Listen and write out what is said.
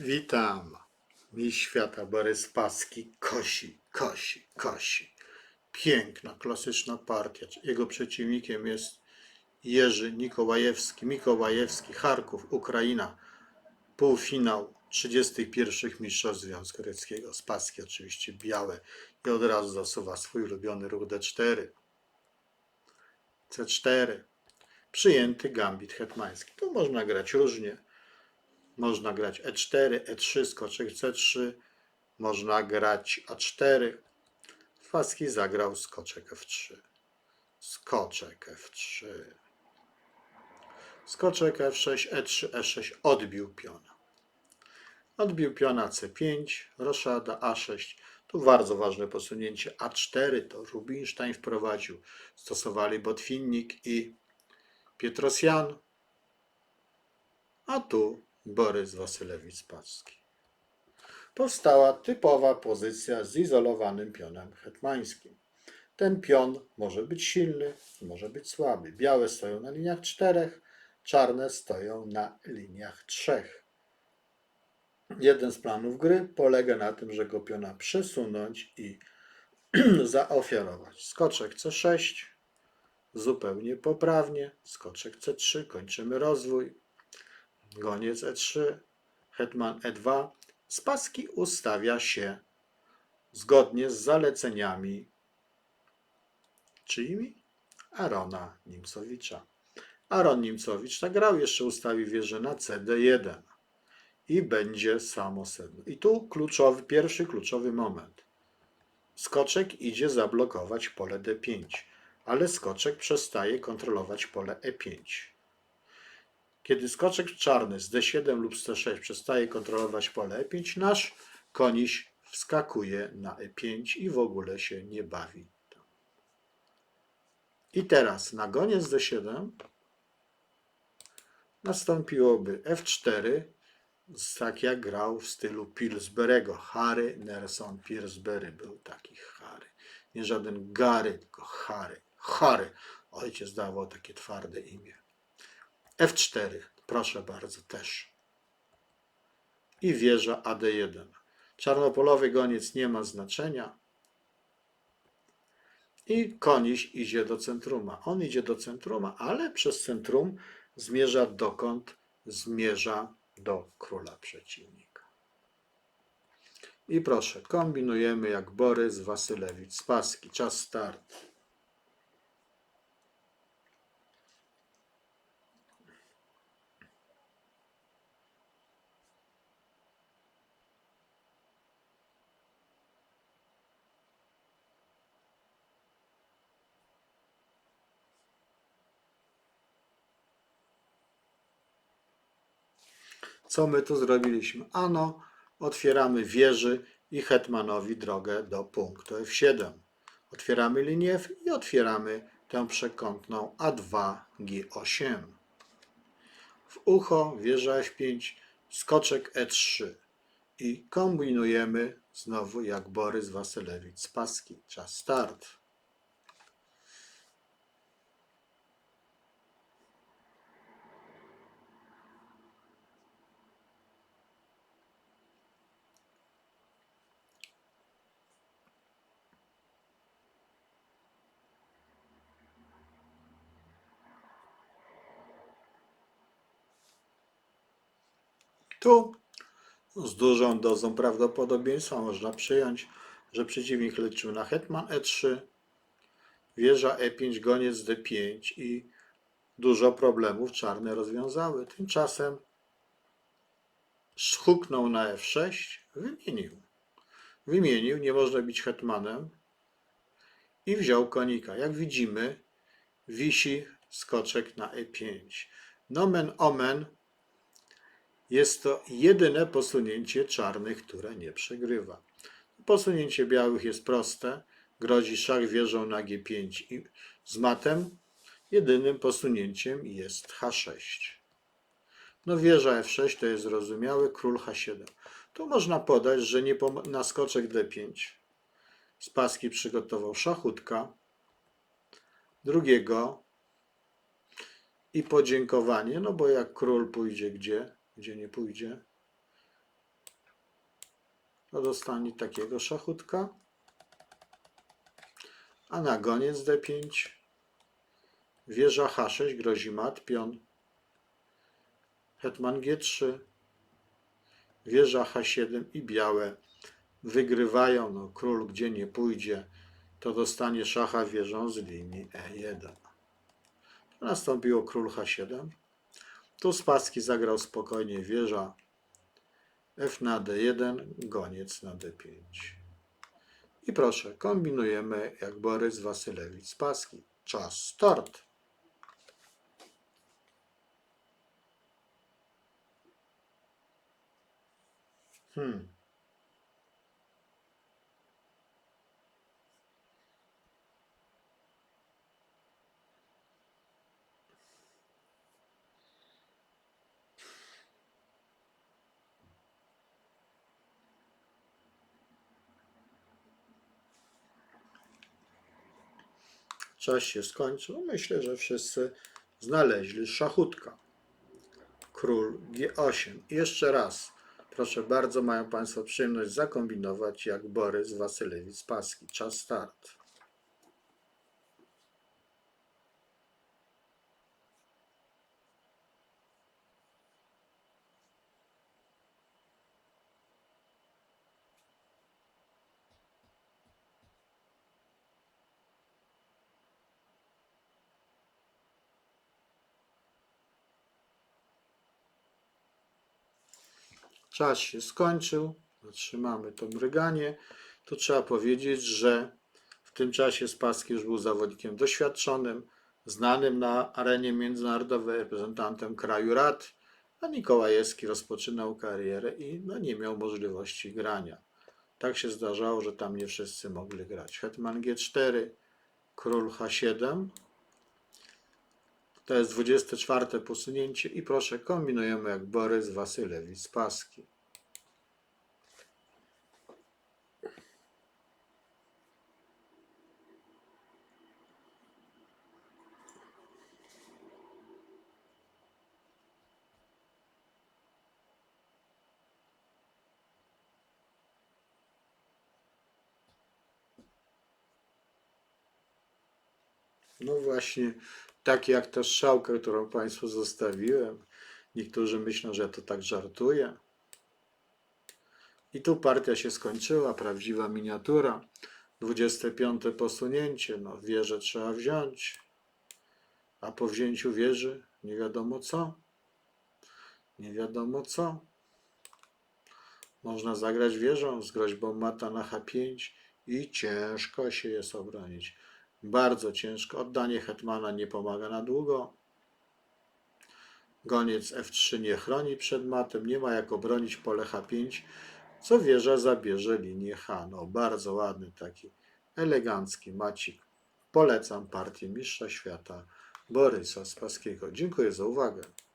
Witam. Mistrz świata Borys Paski kosi, kosi, kosi. Piękna, klasyczna partia. Jego przeciwnikiem jest Jerzy Nikołajewski, Mikołajewski, Charków, Ukraina. Półfinał 31 Mistrzostw Związku Radzieckiego. Spaski oczywiście białe i od razu zasuwa swój ulubiony ruch D4. C4. Przyjęty gambit hetmański. Tu można grać różnie. Można grać E E4, E3, skoczek C3. Można grać A4. Faski zagrał skoczek F3. Skoczek F3. Skoczek F6, E3, E6. Odbił piona. Odbił piona C5, roszada A6. Tu bardzo ważne posunięcie A4 to Rubinstein wprowadził. Stosowali Botwinnik i Pietrosjan. A tu Borys Wasylewicz Paski. Powstała typowa pozycja z izolowanym pionem hetmańskim. Ten pion może być silny, może być słaby. Białe stoją na liniach czterech, czarne stoją na liniach trzech. Jeden z planów gry polega na tym, że go piona przesunąć i zaofiarować. Skoczek C6, zupełnie poprawnie. Skoczek C3, kończymy rozwój. Goniec E3, hetman E2. Z paski ustawia się zgodnie z zaleceniami czyimi? Arona Nimcowicza. Aron Nimcowicz tak grał, jeszcze ustawi wieżę na CD1 i będzie samo sedno. I tu kluczowy, pierwszy kluczowy moment. Skoczek idzie zablokować pole D5, ale skoczek przestaje kontrolować pole E5. Kiedy skoczek czarny z D7 lub z C6 przestaje kontrolować pole E5, nasz koniś wskakuje na E5 i w ogóle się nie bawi. I teraz na goniec D7 nastąpiłoby F4, tak jak grał w stylu Pillsbury'ego. Harry Nelson Pillsbury był taki Harry. Nie żaden Gary, tylko Harry. Harry. Ojciec dawał takie twarde imię. F4, proszę bardzo, też. I wieża AD1. Czarnopolowy goniec nie ma znaczenia. I koniś idzie do centruma. On idzie do centruma, ale przez centrum zmierza dokąd? Zmierza do króla przeciwnika. I proszę, kombinujemy jak Borys Wasylewicz z paski. Czas start. Co my tu zrobiliśmy? Ano, otwieramy wieży i hetmanowi drogę do punktu F7. Otwieramy linię F i otwieramy tę przekątną A2, G8. W ucho wieża F5, skoczek E3 i kombinujemy znowu jak Borys Wasylewicz z paski. Czas start. Tu z dużą dozą prawdopodobieństwa można przyjąć, że przeciwnik liczył na hetman e3, wieża e5, goniec d5 i dużo problemów czarne rozwiązały. Tymczasem schuknął na f6, wymienił. Wymienił, nie można być hetmanem i wziął konika. Jak widzimy, wisi skoczek na e5. Nomen omen jest to jedyne posunięcie czarnych, które nie przegrywa. Posunięcie białych jest proste. Grozi szach wieżą na G5 i z matem jedynym posunięciem jest H6. No wieża F6 to jest zrozumiałe, król H7. Tu można podać, że nie na skoczek D5 Spaski przygotował szachutka, drugiego i podziękowanie, no bo jak król pójdzie gdzie? Gdzie nie pójdzie? to dostanie takiego szachutka. A na goniec D5 wieża H6 grozi mat, pion hetman G3 wieża H7 i białe wygrywają. No, król gdzie nie pójdzie, to dostanie szacha wieżą z linii E1. Nastąpiło król H7. Tu Spassky zagrał spokojnie wieża F na D1, goniec na D5. I proszę, kombinujemy jak Borys Wasylewicz Spassky. Czas start. Hmm. Czas się skończył. Myślę, że wszyscy znaleźli szachutka. Król G8. I jeszcze raz, proszę bardzo, mają Państwo przyjemność zakombinować jak Borys Wasylewicz Spassky. Czas start. Czas się skończył. Zatrzymamy to mryganie. Tu trzeba powiedzieć, że w tym czasie Spassky już był zawodnikiem doświadczonym, znanym na arenie międzynarodowej, reprezentantem kraju rad, a Mikołajewski rozpoczynał karierę i no, nie miał możliwości grania. Tak się zdarzało, że tam nie wszyscy mogli grać. Hetman G4, król H7. To jest 24 posunięcie i proszę, kombinujemy jak Borys Wasylewicz Spassky. No właśnie, tak jak ta strzałka, którą Państwu zostawiłem. Niektórzy myślą, że ja to tak żartuję. I tu partia się skończyła, prawdziwa miniatura. 25 posunięcie, no wieżę trzeba wziąć. A po wzięciu wieży nie wiadomo co. Nie wiadomo co. Można zagrać wieżą z groźbą mata na H5 i ciężko się jest obronić. Bardzo ciężko. Oddanie hetmana nie pomaga na długo. Goniec F3 nie chroni przed matem. Nie ma jak obronić pole H5, co wieża zabierze linię H. No, bardzo ładny taki elegancki macik. Polecam partię Mistrza Świata Borysa Spaskiego. Dziękuję za uwagę.